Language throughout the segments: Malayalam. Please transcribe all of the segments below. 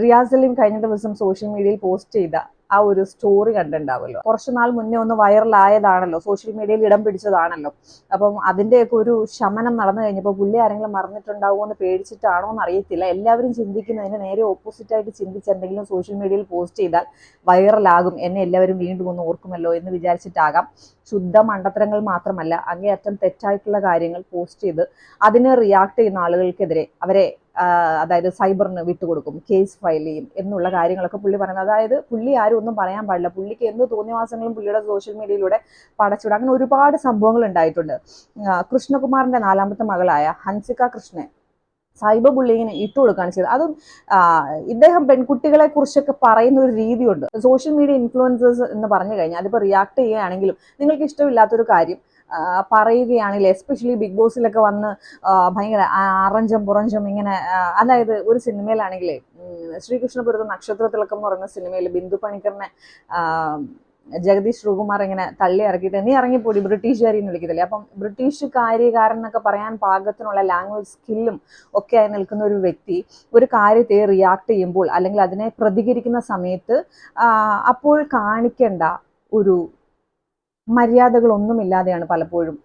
റിയാസ് സലീം കഴിഞ്ഞ ദിവസം സോഷ്യൽ മീഡിയയിൽ പോസ്റ്റ് ചെയ്ത ആ ഒരു സ്റ്റോറി കണ്ടിട്ടുണ്ടാവുമല്ലോ. കുറച്ചു നാൾ മുന്നേ ഒന്ന് വൈറലായതാണല്ലോ സോഷ്യൽ മീഡിയയിൽ ഇടം പിടിച്ചതാണല്ലോ. അപ്പം അതിന്റെയൊക്കെ ഒരു ശമനം നടന്നു കഴിഞ്ഞപ്പോൾ പുള്ളി ആരെങ്കിലും മറന്നിട്ടുണ്ടാവുമോ എന്ന് പേടിച്ചിട്ടാണോ എന്ന് അറിയത്തില്ല എല്ലാവരും ചിന്തിക്കുന്നതിന് നേരെ ഓപ്പോസിറ്റ് ആയിട്ട് ചിന്തിച്ച് എന്തെങ്കിലും സോഷ്യൽ മീഡിയയിൽ പോസ്റ്റ് ചെയ്താൽ വൈറലാകും എന്നെ എല്ലാവരും വീണ്ടും ഒന്ന് ഓർക്കുമല്ലോ എന്ന് വിചാരിച്ചിട്ടാകാം. ശുദ്ധ മണ്ടത്തരങ്ങൾ മാത്രമല്ല അങ്ങേയറ്റം തെറ്റായിട്ടുള്ള കാര്യങ്ങൾ പോസ്റ്റ് ചെയ്ത് അതിനെ റിയാക്ട് ചെയ്യുന്ന ആളുകൾക്കെതിരെ അവരെ അതായത് സൈബറിന് വിട്ടുകൊടുക്കും കേസ് ഫയൽ ചെയ്യും എന്നുള്ള കാര്യങ്ങളൊക്കെ പുള്ളി പറയുന്നത്. അതായത് പുള്ളി ആരും ഒന്നും പറയാൻ പാടില്ല. പുള്ളിക്ക് എന്ത് തോന്നിയവാസങ്ങളും പുള്ളിയുടെ സോഷ്യൽ മീഡിയയിലൂടെ പടച്ചുവിടും അങ്ങനെ ഒരുപാട് സംഭവങ്ങൾ ഉണ്ടായിട്ടുണ്ട്. കൃഷ്ണകുമാറിന്റെ നാലാമത്തെ മകളായ ഹൻസിക കൃഷ്ണൻ സൈബർ ബുള്ളിങ്ങിന് ഇട്ടു കൊടുക്കുകയാണ് ചെയ്തത്. അതും ഇദ്ദേഹം പെൺകുട്ടികളെ കുറിച്ചൊക്കെ പറയുന്ന ഒരു രീതിയുണ്ട്. സോഷ്യൽ മീഡിയ ഇൻഫ്ലുവൻസേഴ്സ് എന്ന് പറഞ്ഞു കഴിഞ്ഞാൽ അതിപ്പോൾ റിയാക്ട് ചെയ്യുകയാണെങ്കിലും നിങ്ങൾക്ക് ഇഷ്ടമില്ലാത്തൊരു കാര്യം പറയുകയാണെങ്കിൽ എസ്പെഷ്യലി ബിഗ് ബോസിലൊക്കെ വന്ന് ഭയങ്കര അറഞ്ചം പുറഞ്ചം ഇങ്ങനെ അതായത് ഒരു സിനിമയിലാണെങ്കിലേ ശ്രീകൃഷ്ണപുരത്ത് നക്ഷത്രത്തിളക്കം എന്ന് പറയുന്ന സിനിമയിൽ ബിന്ദു പണിക്കറിനെ ജഗദീഷ് ശ്രീകുമാർ ഇങ്ങനെ തള്ളി ഇറക്കിയിട്ട് നീ ഇറങ്ങിപ്പോടി ബ്രിട്ടീഷുകാരി എന്ന് വിളിക്കത്തില്ലേ? അപ്പം ബ്രിട്ടീഷുകാരികാരൻ എന്നൊക്കെ പറയാൻ പാകത്തിനുള്ള ലാംഗ്വേജ് സ്കില്ലും ഒക്കെ ആയി നിൽക്കുന്ന ഒരു വ്യക്തി ഒരു കാര്യത്തെ റിയാക്ട് ചെയ്യുമ്പോൾ അല്ലെങ്കിൽ അതിനെ പ്രതികരിക്കുന്ന സമയത്ത് അപ്പോൾ കാണിക്കേണ്ട ഒരു മര്യാദകളൊന്നുമില്ലാതെയാണ് പലപ്പോഴും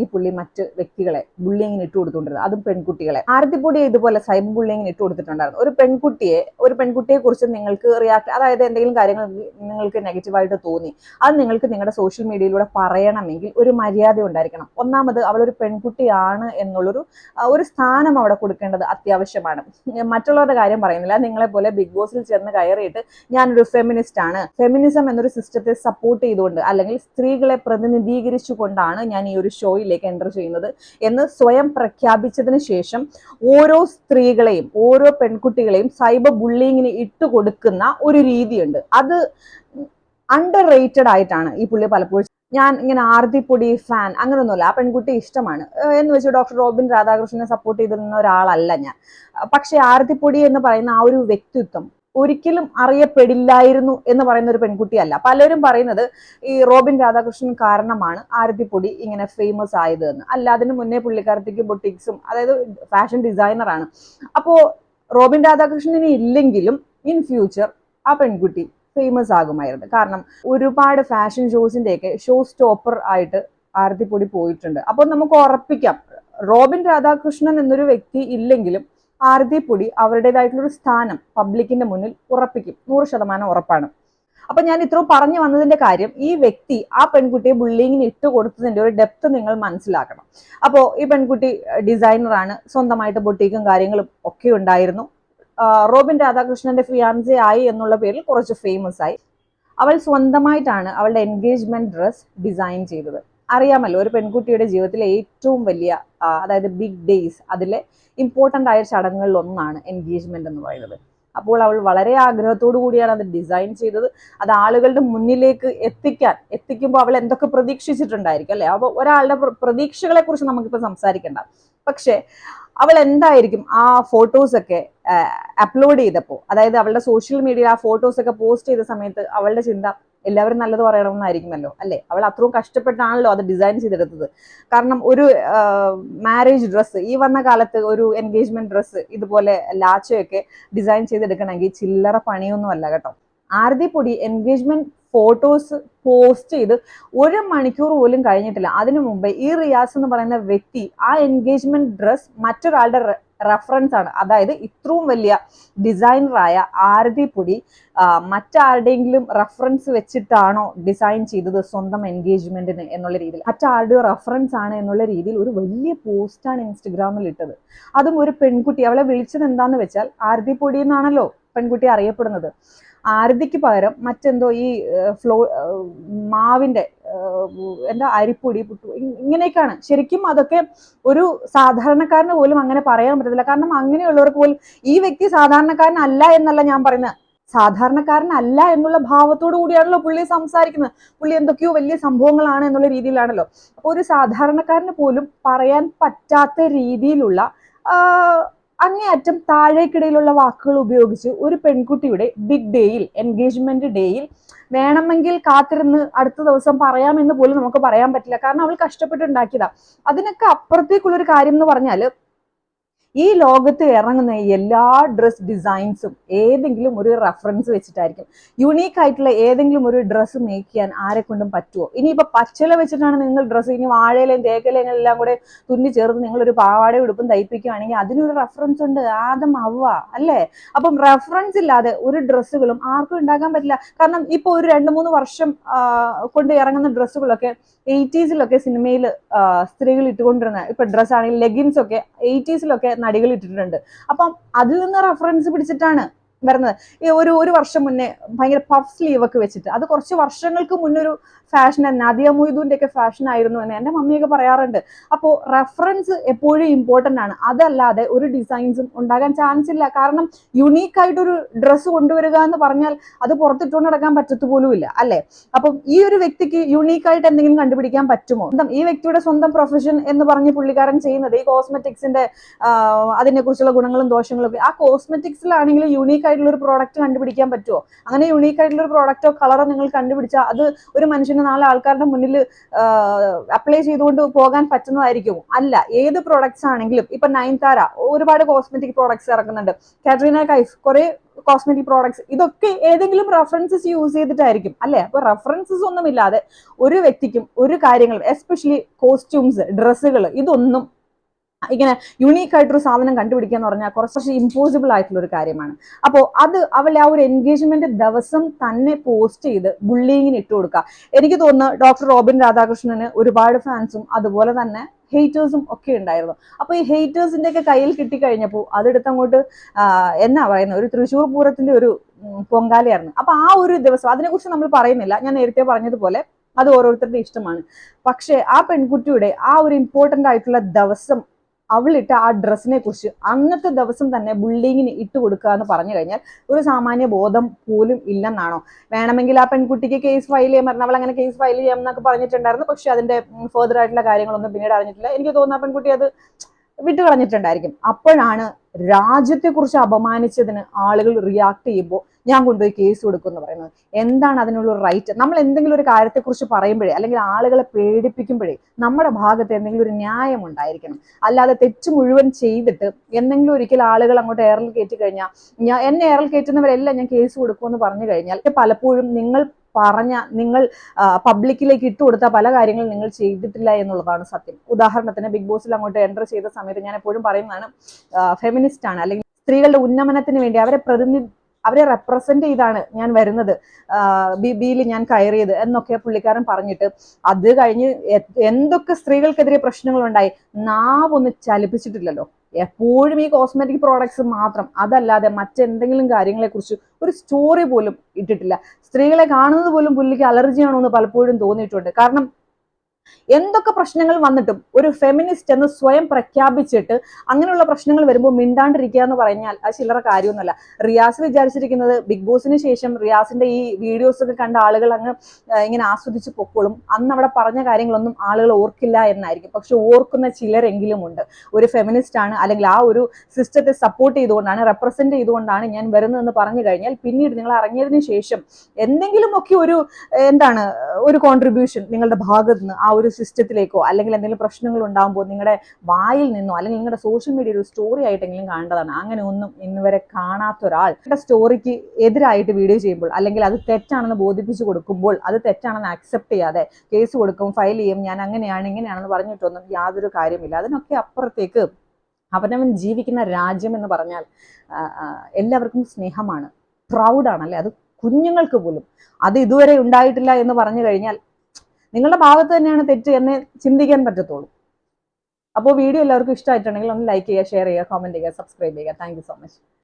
ഈ പുള്ളി മറ്റ് വ്യക്തികളെ ബുള്ളിങ്ങിന് ഇട്ട് കൊടുത്തുകൊണ്ടിരുന്നത്. അതും പെൺകുട്ടികളെ. ആരത്തിപ്പൊടിയെ ഇതുപോലെ സൈബർ ബുള്ളിങ്ങിന് ഇട്ട് കൊടുത്തിട്ടുണ്ടായിരുന്നു. ഒരു പെൺകുട്ടിയെ ഒരു പെൺകുട്ടിയെ കുറിച്ച് നിങ്ങൾക്ക് റിയാക്ട് അതായത് എന്തെങ്കിലും കാര്യങ്ങൾ നിങ്ങൾക്ക് നെഗറ്റീവായിട്ട് തോന്നി അത് നിങ്ങൾക്ക് നിങ്ങളുടെ സോഷ്യൽ മീഡിയയിലൂടെ പറയണമെങ്കിൽ ഒരു മര്യാദ ഉണ്ടായിരിക്കണം. ഒന്നാമത് അവളൊരു പെൺകുട്ടിയാണ് എന്നുള്ളൊരു ഒരു സ്ഥാനം അവിടെ കൊടുക്കേണ്ടത് അത്യാവശ്യമാണ്. മറ്റുള്ളവരുടെ കാര്യം പറയുന്നില്ല. നിങ്ങളെ പോലെ ബിഗ് ബോസിൽ ചെന്ന് കയറിയിട്ട് ഞാനൊരു ഫെമിനിസ്റ്റ് ആണ്. ഫെമിനിസം എന്നൊരു സിസ്റ്റത്തെ സപ്പോർട്ട് ചെയ്തുകൊണ്ട് അല്ലെങ്കിൽ സ്ത്രീകളെ പ്രതിനിധീകരിച്ചുകൊണ്ടാണ് ഞാൻ ഈ ഒരു ഷോയിലേക്ക് എന്റർ ചെയ്യുന്നത് എന്ന് സ്വയം പ്രഖ്യാപിച്ചതിന് ശേഷം ഓരോ സ്ത്രീകളെയും ഓരോ പെൺകുട്ടികളെയും സൈബർ ബുള്ളിങ്ങിന് ഇട്ടുകൊടുക്കുന്ന ഒരു രീതിയുണ്ട്. അത് അണ്ടർ റേറ്റഡ് ആയിട്ടാണ് ഈ പുള്ളി പലപ്പോഴും ഞാൻ ഇങ്ങനെ ആർതിപ്പൊടി ഫാൻ അങ്ങനെയൊന്നുമില്ല ആ പെൺകുട്ടി ഇഷ്ടമാണ്. എന്ന് വെച്ച് ഡോക്ടർ റോബിൻ രാധാകൃഷ്ണനെ സപ്പോർട്ട് ചെയ്തിരുന്ന ഒരാളല്ല ഞാൻ. പക്ഷെ ആർതിപ്പൊടി എന്ന് പറയുന്ന ആ ഒരു വ്യക്തിത്വം ഒരിക്കലും അറിയപ്പെടില്ലായിരുന്നു എന്ന് പറയുന്ന ഒരു പെൺകുട്ടിയല്ല. പലരും പറയുന്നത് ഈ റോബിൻ രാധാകൃഷ്ണൻ കാരണമാണ് ആരതിപ്പൊടി ഇങ്ങനെ ഫേമസ് ആയത് എന്ന്. അല്ല അതിന് മുന്നേ പുള്ളിക്കാരത്തേക്ക് ബൊട്ടിക്സും അതായത് ഫാഷൻ ഡിസൈനറാണ് അപ്പോൾ റോബിൻ രാധാകൃഷ്ണന് ഇല്ലെങ്കിലും ഇൻ ഫ്യൂച്ചർ ആ പെൺകുട്ടി ഫേമസ് ആകുമായിരുന്നു. കാരണം ഒരുപാട് ഫാഷൻ ഷോസിന്റെയൊക്കെ ഷോ സ്റ്റോപ്പർ ആയിട്ട് ആരതിപ്പൊടി പോയിട്ടുണ്ട്. അപ്പോൾ നമുക്ക് ഉറപ്പിക്കാം റോബിൻ രാധാകൃഷ്ണൻ എന്നൊരു വ്യക്തി ഇല്ലെങ്കിലും ആരതിപ്പൊടി അവരുടേതായിട്ടുള്ള ഒരു സ്ഥാനം പബ്ലിക്കിന്റെ മുന്നിൽ ഉറപ്പിക്കും. നൂറ് ശതമാനം ഉറപ്പാണ്. അപ്പൊ ഞാൻ ഇത്രയും പറഞ്ഞു വന്നതിന്റെ കാര്യം ഈ വ്യക്തി ആ പെൺകുട്ടിയെ ബുള്ളിങ്ങിന് ഇട്ട് കൊടുത്തതിന്റെ ഒരു ഡെപ്ത് നിങ്ങൾ മനസ്സിലാക്കണം. അപ്പോൾ ഈ പെൺകുട്ടി ഡിസൈനറാണ് സ്വന്തമായിട്ട് ബൊട്ടീക്കും കാര്യങ്ങളും ഒക്കെ ഉണ്ടായിരുന്നു. റോബിൻ രാധാകൃഷ്ണന്റെ ഫിയാൻസെ ആയി എന്നുള്ള പേരിൽ കുറച്ച് ഫേമസ് ആയി. അവൾ സ്വന്തമായിട്ടാണ് അവളുടെ എൻഗേജ്മെന്റ് ഡ്രസ് ഡിസൈൻ ചെയ്തത്. അറിയാമല്ലോ ഒരു പെൺകുട്ടിയുടെ ജീവിതത്തിലെ ഏറ്റവും വലിയ അതായത് ബിഗ് ഡേയ്സ് അതിലെ ഇമ്പോർട്ടന്റ് ആയ ചടങ്ങുകളിൽ ഒന്നാണ് എൻഗേജ്മെന്റ് എന്ന് പറയുന്നത്. അപ്പോൾ അവൾ വളരെ ആഗ്രഹത്തോടു കൂടിയാണ് അത് ഡിസൈൻ ചെയ്തത്. അത് ആളുകളുടെ മുന്നിലേക്ക് എത്തിക്കാൻ എത്തിക്കുമ്പോൾ അവൾ എന്തൊക്കെ പ്രതീക്ഷിച്ചിട്ടുണ്ടായിരിക്കും അല്ലേ? അപ്പോൾ ഒരാളുടെ പ്രതീക്ഷകളെക്കുറിച്ച് പ്രതീക്ഷകളെ കുറിച്ച് നമുക്കിപ്പോൾ സംസാരിക്കണ്ട. പക്ഷേ അവൾ എന്തായിരിക്കും ആ ഫോട്ടോസൊക്കെ അപ്ലോഡ് ചെയ്തപ്പോൾ അതായത് അവളുടെ സോഷ്യൽ മീഡിയയിൽ ആ ഫോട്ടോസൊക്കെ പോസ്റ്റ് ചെയ്ത സമയത്ത് അവളുടെ ചിന്ത എല്ലാവരും നല്ലത് പറയണമെന്നായിരിക്കുമല്ലോ അല്ലേ? അവൾ അത്രയും കഷ്ടപ്പെട്ടാണല്ലോ അത് ഡിസൈൻ ചെയ്തെടുത്തത്. കാരണം ഒരു മാരേജ് ഡ്രസ്സ് ഈ വന്ന കാലത്ത് ഒരു എൻഗേജ്മെന്റ് ഡ്രസ്സ് ഇതുപോലെ ലാച്ചയൊക്കെ ഡിസൈൻ ചെയ്തെടുക്കണമെങ്കിൽ ചില്ലറ പണിയൊന്നുമല്ല കേട്ടോ. ആരതി പൊടി എൻഗേജ്മെന്റ് ഫോട്ടോസ് പോസ്റ്റ് ചെയ്ത് ഒരു മണിക്കൂർ പോലും കഴിഞ്ഞിട്ടില്ല. അതിനു മുമ്പേ ഈ റിയാസ് എന്ന് പറയുന്ന വ്യക്തി ആ എൻഗേജ്മെന്റ് ഡ്രസ് മറ്റൊരാളുടെ റെഫറൻസ് ആണ്. അതായത് ഇത്രയും വലിയ ഡിസൈനറായ ആരതി പൊടി മറ്റാരുടെയെങ്കിലും റെഫറൻസ് വെച്ചിട്ടാണോ ഡിസൈൻ ചെയ്തത് സ്വന്തം എൻഗേജ്മെന്റിന് എന്നുള്ള രീതിയിൽ. മറ്റാരുടെയോ റെഫറൻസ് ആണ് എന്നുള്ള രീതിയിൽ ഒരു വലിയ പോസ്റ്റാണ് ഇൻസ്റ്റഗ്രാമിൽ ഇട്ടത്. അതും ഒരു പെൺകുട്ടി. അവളെ വിളിച്ചത് എന്താന്ന് വെച്ചാൽ ആരതി പൊടി എന്നാണല്ലോ പെൺകുട്ടി അറിയപ്പെടുന്നത്. ആരതിക്ക് പകരം മറ്റെന്തോ ഈ ഫ്ലോ മാവിന്റെ എന്താ അരിപ്പൊടി പുട്ടു ഇങ്ങനെയൊക്കെയാണ്. ശരിക്കും അതൊക്കെ ഒരു സാധാരണക്കാരന് പോലും അങ്ങനെ പറയാൻ പറ്റത്തില്ല. കാരണം അങ്ങനെയുള്ളവർക്ക് പോലും ഈ വ്യക്തി സാധാരണക്കാരനല്ല എന്നല്ല ഞാൻ പറയുന്നത്. സാധാരണക്കാരനല്ല എന്നുള്ള ഭാവത്തോടു കൂടിയാണല്ലോ പുള്ളി സംസാരിക്കുന്നത്. പുള്ളി എന്തൊക്കെയോ വലിയ സംഭവങ്ങളാണ് എന്നുള്ള രീതിയിലാണല്ലോ. അപ്പോൾ ഒരു സാധാരണക്കാരന് പോലും പറയാൻ പറ്റാത്ത രീതിയിലുള്ള അങ്ങേയറ്റം താഴേക്കിടയിലുള്ള വാക്കുകൾ ഉപയോഗിച്ച് ഒരു പെൺകുട്ടിയുടെ ബിഗ് ഡേയിൽ എൻഗേജ്മെന്റ് ഡേയിൽ വേണമെങ്കിൽ കാത്തിരുന്ന് അടുത്ത ദിവസം പറയാമെന്ന് പോലും നമുക്ക് പറയാൻ പറ്റില്ല. കാരണം അവൾ കഷ്ടപ്പെട്ടുണ്ടാക്കിയതാ അതിനൊക്കെ അപ്പുറത്തേക്കുള്ളൊരു കാര്യം എന്ന് പറഞ്ഞാൽ ഈ ലോകത്ത് ഇറങ്ങുന്ന എല്ലാ ഡ്രസ് ഡിസൈൻസും ഏതെങ്കിലും ഒരു റെഫറൻസ് വെച്ചിട്ടായിരിക്കും. യുണീക്ക് ആയിട്ടുള്ള ഏതെങ്കിലും ഒരു ഡ്രസ്സ് മേക്ക് ചെയ്യാൻ ആരെ കൊണ്ടും പറ്റുമോ ഇനിയിപ്പോൾ പച്ചില വെച്ചിട്ടാണ് നിങ്ങൾ ഡ്രസ്സ് ഇനി വാഴയിലും തേക്കലയും എല്ലാം കൂടെ തുന്നി ചേർത്ത് നിങ്ങൾ ഒരു പാവാട ഉടുപ്പും തയ്പ്പിക്കുകയാണെങ്കിൽ അതിനൊരു റെഫറൻസ് ഉണ്ട്. ആദം അവ അല്ലേ? അപ്പം റെഫറൻസ് ഇല്ലാതെ ഒരു ഡ്രസ്സുകളും ആർക്കും ഉണ്ടാക്കാൻ പറ്റില്ല. കാരണം ഇപ്പോൾ ഒരു രണ്ട് മൂന്ന് വർഷം കൊണ്ട് ഇറങ്ങുന്ന ഡ്രസ്സുകളൊക്കെ എയ്റ്റീസിലൊക്കെ സിനിമയിൽ സ്ത്രീകൾ ഇട്ടുകൊണ്ടിരുന്ന ഇപ്പൊ ഡ്രസ്സാണെങ്കിൽ ലെഗിൻസ് ഒക്കെ എയ്റ്റീസിലൊക്കെ നടികൾ ഇട്ടിട്ടുണ്ട്. അപ്പം അതിൽ നിന്ന് റെഫറൻസ് പിടിച്ചിട്ടാണ് വരുന്നത്. ഒരു ഒരു വർഷം മുന്നേ ഭയങ്കര പഫ് സ്ലീവ് ഒക്കെ വെച്ചിട്ട്. അത് കുറച്ച് വർഷങ്ങൾക്ക് മുന്നേ ഒരു ഫാഷൻ നദിയ മൊയ്തുവിന്റെ ഒക്കെ ഫാഷൻ ആയിരുന്നു എന്ന് എന്റെ മമ്മിയൊക്കെ പറയാറുണ്ട്. അപ്പോൾ റെഫറൻസ് എപ്പോഴും ഇമ്പോർട്ടന്റ് ആണ്. അതല്ലാതെ ഒരു ഡിസൈൻസും ഉണ്ടാകാൻ ചാൻസ് ഇല്ല. കാരണം യുണീക്ക് ആയിട്ടൊരു ഡ്രസ്സ് കൊണ്ടുവരിക എന്ന് പറഞ്ഞാൽ അത് പുറത്തിട്ടുകൊണ്ട് നടക്കാൻ പറ്റത്തു പോലുമില്ല അല്ലേ? അപ്പം ഈ ഒരു വ്യക്തിക്ക് യുണീക്ക് ആയിട്ട് എന്തെങ്കിലും കണ്ടുപിടിക്കാൻ പറ്റുമോ? ഈ വ്യക്തിയുടെ സ്വന്തം പ്രൊഫഷൻ എന്ന് പറഞ്ഞ് പുള്ളിക്കാരൻ ചെയ്യുന്നത് ഈ കോസ്മെറ്റിക്സിന്റെ അതിനെക്കുറിച്ചുള്ള ഗുണങ്ങളും ദോഷങ്ങളും ഒക്കെ ആ കോസ്മെറ്റിക്സിലാണെങ്കിലും യുണീക്ക് ആയിട്ടുള്ള ഒരു പ്രോഡക്റ്റ് കണ്ടുപിടിക്കാൻ പറ്റുമോ അങ്ങനെ യുണീക്ക് ആയിട്ടുള്ള ഒരു പ്രോഡക്റ്റോ കളറോ നിങ്ങൾ കണ്ടുപിടിച്ചാൽ അത് ഒരു മനുഷ്യന് നാളെ ആൾക്കാരുടെ മുന്നിൽ അപ്ലൈ ചെയ്തുകൊണ്ട് പോകാൻ പറ്റുന്നതായിരിക്കും. അല്ല ഏത് പ്രോഡക്ട്സ് ആണെങ്കിലും ഇപ്പൊ നയൻതാര ഒരുപാട് കോസ്മെറ്റിക് പ്രോഡക്ട്സ് ഇറക്കുന്നുണ്ട്. കാറ്ററീന കൈഫ് കുറെ കോസ്മെറ്റിക് പ്രോഡക്ട്സ് ഇതൊക്കെ ഏതെങ്കിലും റഫറൻസസ് യൂസ് ചെയ്തിട്ടായിരിക്കും അല്ലെ? അപ്പൊ ഒന്നും ഇല്ലാതെ ഒരു വ്യക്തിക്കും ഒരു കാര്യങ്ങളും എസ്പെഷ്യലി കോസ്റ്റ്യൂംസ് ഡ്രസ്സുകൾ ഇതൊന്നും ഇങ്ങനെ യുണീക്ക് ആയിട്ടൊരു സാധനം കണ്ടുപിടിക്കുക എന്ന് പറഞ്ഞാൽ കുറച്ച് ഇമ്പോസിബിൾ ആയിട്ടുള്ള ഒരു കാര്യമാണ്. അപ്പോൾ അത് അവളെ ആ ഒരു എൻഗേജ്മെന്റ് ദിവസം തന്നെ പോസ്റ്റ് ചെയ്ത് ബുള്ളിങ്ങിന് ഇട്ട് കൊടുക്കുക എനിക്ക് തോന്നുന്നു ഡോക്ടർ റോബിൻ രാധാകൃഷ്ണന് ഒരുപാട് ഫാൻസും അതുപോലെ തന്നെ ഹെയ്റ്റേഴ്സും ഒക്കെ ഉണ്ടായിരുന്നു. അപ്പോൾ ഈ ഹെയ്റ്റേഴ്സിന്റെ ഒക്കെ കയ്യിൽ കിട്ടിക്കഴിഞ്ഞപ്പോൾ അതെടുത്ത് അങ്ങോട്ട് എന്നാ പറയുന്നത് ഒരു തൃശ്ശൂർ പൂരത്തിന്റെ ഒരു പൊങ്കാലയായിരുന്നു. അപ്പൊ ആ ഒരു ദിവസം അതിനെക്കുറിച്ച് നമ്മൾ പറയുന്നില്ല. ഞാൻ നേരത്തെ പറഞ്ഞതുപോലെ അത് ഓരോരുത്തരുടെ ഇഷ്ടമാണ്. പക്ഷേ ആ പെൺകുട്ടിയുടെ ആ ഒരു ഇമ്പോർട്ടന്റ് ആയിട്ടുള്ള ദിവസം അവളിട്ട ആ ഡ്രസ്സിനെ കുറിച്ച് അന്നത്തെ ദിവസം തന്നെ ബുള്ളിങ്ങിന് ഇട്ട് കൊടുക്കുക എന്ന് പറഞ്ഞു കഴിഞ്ഞാൽ ഒരു സാമാന്യ ബോധം പോലും ഇല്ലെന്നാണോ? വേണമെങ്കിൽ ആ പെൺകുട്ടിക്ക് കേസ് ഫയൽ ചെയ്യാൻ പറഞ്ഞു അവൾ അങ്ങനെ കേസ് ഫയൽ ചെയ്യാം എന്നൊക്കെ പറഞ്ഞിട്ടുണ്ടായിരുന്നു. പക്ഷെ അതിന്റെ ഫെർദർ ആയിട്ടുള്ള കാര്യങ്ങളൊന്നും പിന്നീട് അറിഞ്ഞിട്ടില്ല. എനിക്ക് തോന്നുന്നു ആ പെൺകുട്ടി അത് വിട്ടുകളഞ്ഞിട്ടുണ്ടായിരിക്കും. അപ്പോഴാണ് രാജ്യത്തെക്കുറിച്ച് അപമാനിച്ചതിന് ആളുകൾ റിയാക്ട് ചെയ്യുമ്പോൾ ഞാൻ കൊണ്ടുപോയി കേസ് കൊടുക്കും എന്ന് പറയുന്നത്. എന്താണ് അതിനുള്ള റൈറ്റ് നമ്മൾ എന്തെങ്കിലും ഒരു കാര്യത്തെക്കുറിച്ച് പറയുമ്പോഴേ അല്ലെങ്കിൽ ആളുകളെ പേടിപ്പിക്കുമ്പോഴേ നമ്മുടെ ഭാഗത്ത് എന്തെങ്കിലും ഒരു ന്യായം ഉണ്ടായിരിക്കണം. അല്ലാതെ തെറ്റ് മുഴുവൻ ചെയ്തിട്ട് എന്തെങ്കിലും ഒരിക്കൽ ആളുകൾ അങ്ങോട്ട് എയറിൽ കയറ്റി കഴിഞ്ഞാൽ ഞാൻ എന്നെ എയറിൽ കയറ്റുന്നവരെല്ലാം ഞാൻ കേസ് കൊടുക്കുമെന്ന് പറഞ്ഞു കഴിഞ്ഞാൽ പലപ്പോഴും നിങ്ങൾ പറഞ്ഞ നിങ്ങൾ പബ്ലിക്കിലേക്ക് ഇട്ട് കൊടുത്ത പല കാര്യങ്ങളും നിങ്ങൾ ചെയ്തിട്ടില്ല എന്നുള്ളതാണ് സത്യം. ഉദാഹരണത്തിന് ബിഗ് ബോസിൽ അങ്ങോട്ട് എന്റർ ചെയ്ത സമയത്ത് ഞാൻ എപ്പോഴും പറയുന്നതാണ് ഫെമിനിസ്റ്റ് ആണ്. അല്ലെങ്കിൽ സ്ത്രീകളുടെ ഉന്നമനത്തിന് വേണ്ടി അവരെ പ്രതിനിധി അവരെ റെപ്രസെന്റ് ചെയ്താണ് ഞാൻ വരുന്നത് ബി ബിയിൽ ഞാൻ കയറിയത് എന്നൊക്കെ പുള്ളിക്കാരൻ പറഞ്ഞിട്ട് അത് കഴിഞ്ഞ് എന്തൊക്കെ സ്ത്രീകൾക്കെതിരെ പ്രശ്നങ്ങളുണ്ടായി നാവൊന്ന് ചലിപ്പിച്ചിട്ടില്ലല്ലോ. എപ്പോഴും ഈ കോസ്മെറ്റിക് പ്രോഡക്ട്സ് മാത്രം. അതല്ലാതെ മറ്റെന്തെങ്കിലും കാര്യങ്ങളെക്കുറിച്ച് ഒരു സ്റ്റോറി പോലും ഇട്ടിട്ടില്ല. സ്ത്രീകളെ കാണുന്നത് പോലും പുള്ളിക്ക് അലർജിയാണോ എന്ന് പലപ്പോഴും തോന്നിയിട്ടുണ്ട്. കാരണം എന്തൊക്കെ പ്രശ്നങ്ങൾ വന്നിട്ടും ഒരു ഫെമിനിസ്റ്റ് എന്ന് സ്വയം പ്രഖ്യാപിച്ചിട്ട് അങ്ങനെയുള്ള പ്രശ്നങ്ങൾ വരുമ്പോൾ മിണ്ടാണ്ടിരിക്കുക എന്ന് പറഞ്ഞാൽ അത് ചില്ലറ കാര്യമൊന്നുമല്ല. റിയാസ് വിചാരിച്ചിരിക്കുന്നത് ബിഗ് ബോസിന് ശേഷം റിയാസിന്റെ ഈ വീഡിയോസ് ഒക്കെ കണ്ട ആളുകൾ അങ്ങ് ഇങ്ങനെ ആസ്വദിച്ച് പൊക്കോളും. അന്ന് അവിടെ പറഞ്ഞ കാര്യങ്ങളൊന്നും ആളുകൾ ഓർക്കില്ല എന്നായിരിക്കും. പക്ഷെ ഓർക്കുന്ന ചിലരെങ്കിലും ഉണ്ട്. ഒരു ഫെമിനിസ്റ്റ് ആണ് അല്ലെങ്കിൽ ആ ഒരു സിസ്റ്റത്തെ സപ്പോർട്ട് ചെയ്തുകൊണ്ടാണ് റെപ്രസെന്റ് ചെയ്തുകൊണ്ടാണ് ഞാൻ വരുന്നതെന്ന് പറഞ്ഞു കഴിഞ്ഞാൽ പിന്നീട് നിങ്ങൾ ഇറങ്ങിയതിനു ശേഷം എന്തെങ്കിലുമൊക്കെ ഒരു എന്താണ് ഒരു കോൺട്രിബ്യൂഷൻ നിങ്ങളുടെ ഭാഗത്ത് നിന്ന് ആ ഒരു സിസ്റ്റത്തിലേക്കോ അല്ലെങ്കിൽ എന്തെങ്കിലും പ്രശ്നങ്ങൾ ഉണ്ടാകുമ്പോൾ നിങ്ങളുടെ വായിൽ നിന്നോ അല്ലെങ്കിൽ നിങ്ങളുടെ സോഷ്യൽ മീഡിയ ഒരു സ്റ്റോറി ആയിട്ടെങ്കിലും കാണേണ്ടതാണ് അങ്ങനെ ഒന്നും ഇന്ന് വരെ കാണാത്ത ഒരാൾ സ്റ്റോറിക്ക് എതിരായിട്ട് വീഡിയോ ചെയ്യുമ്പോൾ അല്ലെങ്കിൽ അത് തെറ്റാണെന്ന് ബോധിപ്പിച്ചു കൊടുക്കുമ്പോൾ അത് തെറ്റാണെന്ന് അക്സെപ്റ്റ് ചെയ്യാതെ കേസ് കൊടുക്കും ഫയൽ ചെയ്യും ഞാൻ അങ്ങനെയാണ് ഇങ്ങനെയാണെന്ന് പറഞ്ഞിട്ടൊന്നും യാതൊരു കാര്യമില്ല അതിനൊക്കെ അപ്പുറത്തേക്ക് അവനവൻ ജീവിക്കുന്ന രാജ്യം എന്ന് പറഞ്ഞാൽ എല്ലാവർക്കും സ്നേഹമാണ്. പ്രൗഡാണ് അല്ലെ അത് കുഞ്ഞുങ്ങൾക്ക് പോലും. അത് ഇതുവരെ ഉണ്ടായിട്ടില്ല എന്ന് പറഞ്ഞു കഴിഞ്ഞാൽ നിങ്ങളുടെ ഭാഗത്ത് തന്നെയാണ് തെറ്റ് എന്ന് ചിന്തിക്കാൻ പറ്റത്തുള്ളൂ. അപ്പോൾ വീഡിയോ എല്ലാവർക്കും ഇഷ്ടമായിട്ടുണ്ടെങ്കിൽ ഒന്ന് ലൈക്ക് ചെയ്യുക ഷെയർ ചെയ്യുക കമന്റ് ചെയ്യുക സബ്സ്ക്രൈബ് ചെയ്യുക. Thank so much